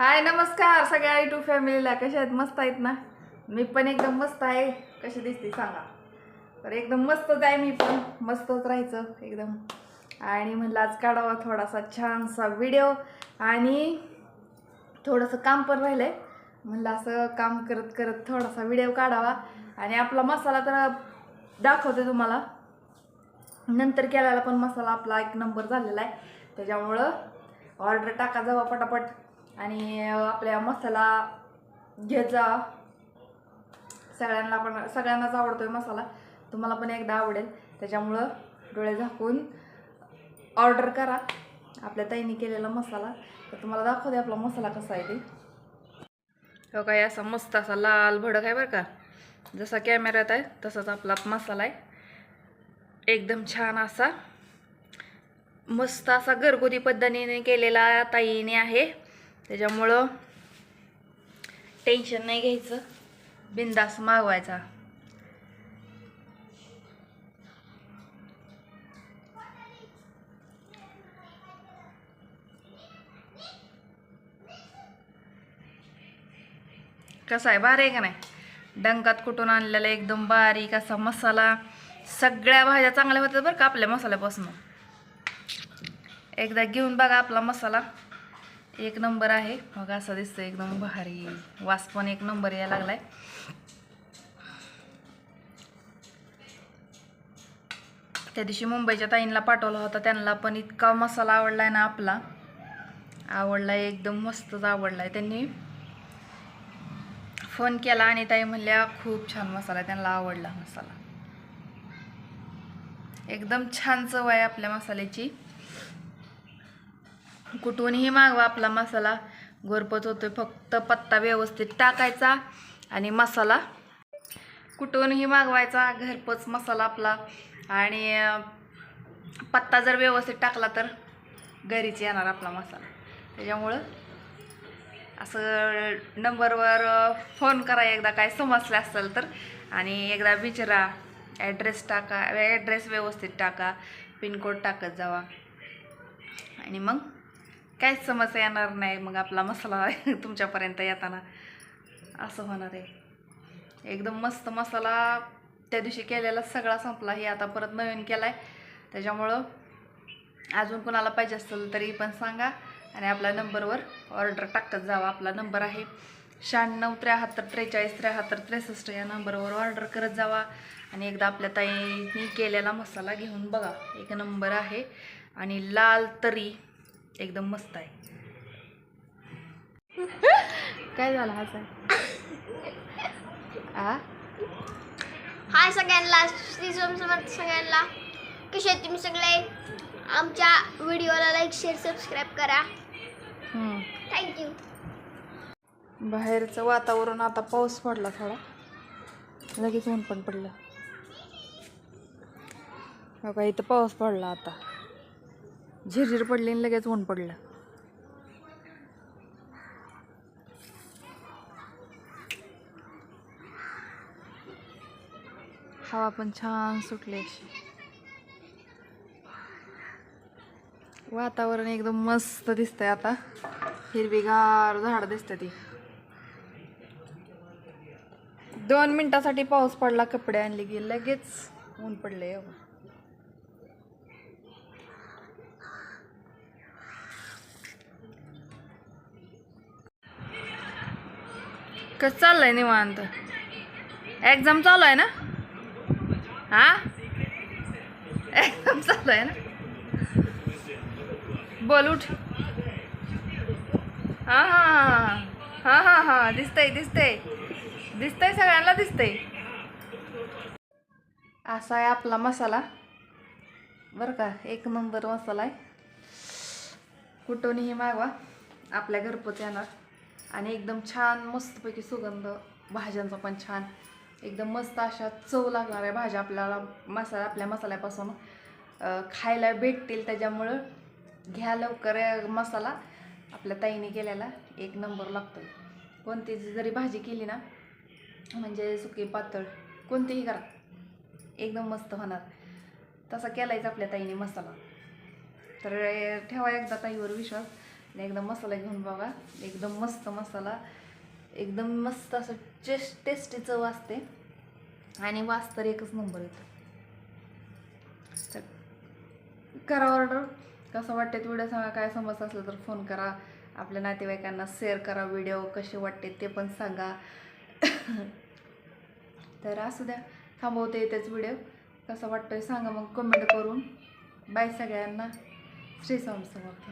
हाय नमस्कार सगळ्या युट्यूब फॅमिलीला कशा आहेत? मस्त आहेत ना? मी पण एकदम मस्त आहे. कशी दिसते सांगा. तर एकदम मस्तच आहे मी पण. मस्तच राहायचं एकदम. आणि म्हणलं आज काढावा थोडासा छानसा व्हिडिओ आणि थोडंसं काम पण राहिलं आहे म्हणलं असं काम करत करत थोडासा व्हिडिओ काढावा. आणि आपला मसाला तर दाखवते तुम्हाला. नंतर केलेला पण मसाला आपला एक नंबर झालेला आहे. त्याच्यामुळं ऑर्डर टाका जावा पटापट. आणि आपल्या मसाला घेजा सगळ्यांना पण सगळ्यांनाच आवडतो आहे मसाला. तुम्हाला पण एकदा आवडेल. त्याच्यामुळं डोळे झाकून ऑर्डर करा. आपल्या ताईने केलेला मसाला. तर तुम्हाला दाखवते आपला मसाला कसा आहे ते. हो काय असा मस्त असा लाल भडक आहे बरं का. जसा कॅमेऱ्यात आहे तसाच आपला मसाला आहे. एकदम छान असा. मस्त असा घरगुती पद्धतीने केलेला ताईने आहे. त्याच्यामुळं टेन्शन नाही घ्यायचं. बिंदास मागवायचा. कसा आहे? बारीक आहे का नाही? डंकात कुठून आणलेला एकदम बारीक असा मसाला. सगळ्या भाज्या चांगल्या होत्या बरं का आपल्या मसाल्यापासून. एकदा घेऊन बघा आपला मसाला. एक नंबर आहे. मग असं दिसतं एकदम भारी. वास पण एक नंबर यायला लागलाय. त्या दिवशी मुंबईच्या ताईंना पाठवला होता. त्यांना पण इतका मसाला आवडलाय ना आपला. आवडलाय एकदम मस्तच आवडलाय. त्यांनी फोन केला आणि ताई म्हणल्या खूप छान मसाला आहे. त्यांना आवडला मसाला. एकदम छान चव आहे आपल्या मसाल्याची. कुठूनही मागवा आपला मसाला. घरपोच होतो फक्त पत्ता व्यवस्थित टाकायचा आणि मसाला. कुठूनही मागवायचा? घरपोच मसाला आपला. आणि पत्ता जर व्यवस्थित टाकला तर घरीच येणार आपला मसाला. त्याच्यामुळं असं नंबरवर फोन करा. एकदा काय समजलं असेल तर. आणि एकदा विचारा. ॲड्रेस टाका. ॲड्रेस व्यवस्थित टाका. पिनकोड टाकत जावा. आणि मग काहीच समस्या येणार नाही मग आपला मसाला तुमच्यापर्यंत येताना. असं होणार आहे. एकदम मस्त मसाला त्या दिवशी केलेला सगळा संपला. हे आता परत नवीन केला आहे त्याच्यामुळं अजून कोणाला पाहिजे असेल तरी पण सांगा. आणि आपल्या नंबरवर ऑर्डर टाकत जावा. आपला नंबर आहे शहाण्णव त्र्याहत्तर त्रेचाळीस त्र्याहत्तर त्रेसष्ट या नंबरवर ऑर्डर करत जावा. आणि एकदा आपल्या ताईंनी केलेला मसाला घेऊन बघा. एक नंबर आहे. आणि लाल तरी एकदम मस्त आहे. काय झालं हा आ? हाय सगळ्यांना श्री सोम समर्थ सगळ्यांना. कसे आहेत तुम्ही सगळे? आमच्या व्हिडिओला लाईक शेअर सबस्क्राईब करा. हम्म. थँक्यू बाहेरचं वातावरण आता पाऊस पडला थोडा. लगेच ऊन पण पडलं. बघा इथं पाऊस पडला आता. झिरझिर पडली आणि लगेच ऊन पडलं. हवा पण छान सुटली अशी. वातावरण एकदम मस्त दिसतंय आता. हिरवीगार झाड दिसतं ती. दोन मिनिटासाठी पाऊस पडला कपडे आणले की लगेच ऊन पडले कसं चाललंय निवांत. एक्झाम चालू आहे ना? हा? एक्झाम चालू आहे ना? बोल उठ. हां हां हां. हां हां हां. दिसतंय दिसतंय. दिसतंय सगळ्यांना दिसतंय. असा आहे आपला मसाला. बरं का एक नंबर मसाला आहे. कुठूनही मागवा. आपल्या घरपोच येणार. आणि एकदम छान मस्तपैकी सुगंध. भाज्यांचा पण छान. एकदम मस्त अशा चव लागणार आहे भाज्या आपल्याला मसाला आपल्या मसाल्यापासून खायला भेटतील. त्याच्यामुळं घ्या लवकर मसाला. आपल्या ताईने केलेला एक नंबर लागतो कोणती जरी भाजी केली ना म्हणजे सुकी पातळ कोणतीही करा. एकदम मस्त होणार. तसा केलायच आपल्या ताईने मसाला. तर ठेवा एकदा ताईवर विश्वास. आणि एकदा मसाला घेऊन बघा. एकदम मस्त मसाला. एकदम मस्त असं टेस्ट टेस्टी चव असते. आणि वास तर एकच नंबर येतो. तर करा ऑर्डर कसं वाटते व्हिडिओ सांगा. काय समज असलं तर फोन करा. आपल्या नातेवाईकांना शेअर करा व्हिडिओ कसे वाटते ते पण सांगा. तर असू द्या. थांबवते येतेच व्हिडिओ कसं वाटतोय सांगा मग कमेंट करून. बाय सगळ्यांना. श्री स्वामी समर्थ.